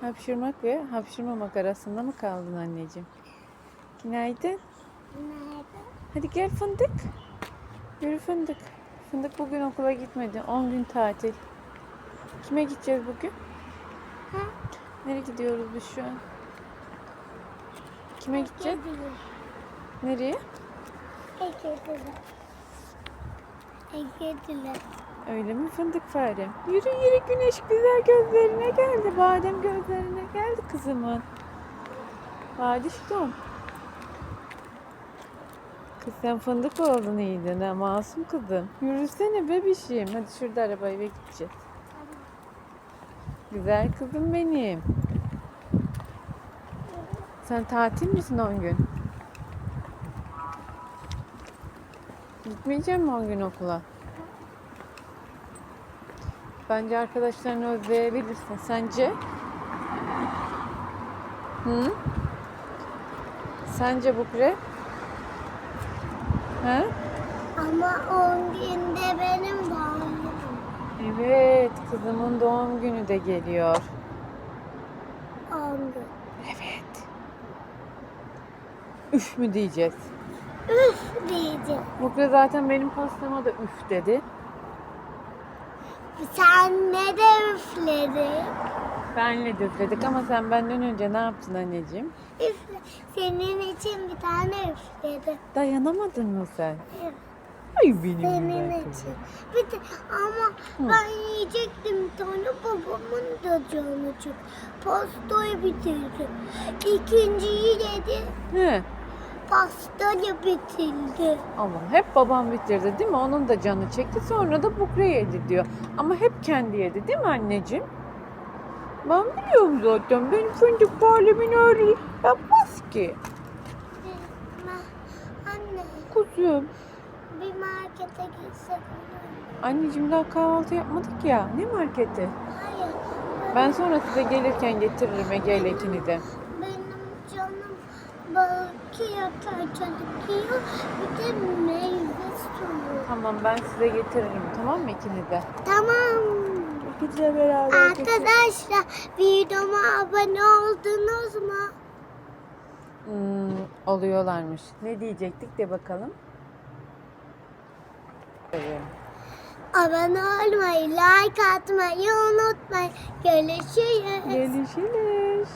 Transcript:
hapşırmak ve hapşırmamak arasında mı kaldın anneciğim? Günaydın. Nerede? Hadi gel fındık. Yürü fındık. Fındık bugün okula gitmedi. 10 gün tatil. Kime gideceğiz bugün? Ha? Nereye gidiyoruz biz şu an? Kime gideceğiz? Nereye? Kediler. Kediler. Öyle mi fındık fare? Yürü yürü güneş güzel gözlerine geldi. Badem gözlerine geldi kızımın. Badişkom. Kız sen fındık oldun iyiydin ha masum kızım. Yürüsene bebişim. Hadi şurada arabayı ve gideceğiz. Güzel kızım benim. Sen tatil misin 10 gün? Gitmeyecek mi 10 gün okula? Bence arkadaşlarını özleyebilirsin. Sence? Hı? Sence Bukre? Ha? Ama 10 günde benim doğum günüm. Evet, kızımın doğum günü de geliyor. 10 gün. Evet. Üf mü diyeceğiz? Üf diyeceğim. Bukre zaten benim pastama da üf dedi. Sen ne de üfledin? Benle de üfledik ama sen benden önce ne yaptın anneciğim? Üfle. Senin için bir tane üfledim. Dayanamadın mı sen? Evet. Ay benim Senin için. Bir de, ama Hı. ben yiyecektim tane babamın da canı çık. Pastayı bitirdi. İkinciyi yedi. He. Pastayı bitirdi. Allah hep babam bitirdi değil mi? Onun da canı çekti. Sonra da bukre yedi diyor. Ama hep kendi yedi değil mi anneciğim? Ben biliyorum zaten. Benim fındık alemin öyle yapmaz ki. Anne Kuzum. bir markete gitsek olur? Anneciğim daha kahvaltı yapmadık ya. Ne marketi? Hayır. Ben sonra size gelirken getiririm Ege ile canım belki yatar çalışıyor. Bir de meyve suyu. Tamam ben size getiririm tamam mı ikinize? Tamam. İkinize beraber. Arkadaşlar videoma abone oldunuz mu? Hmm, oluyorlarmış. Ne diyecektik de bakalım. Evet. Abone olmayı, like atmayı unutmayın. Görüşürüz. Görüşürüz.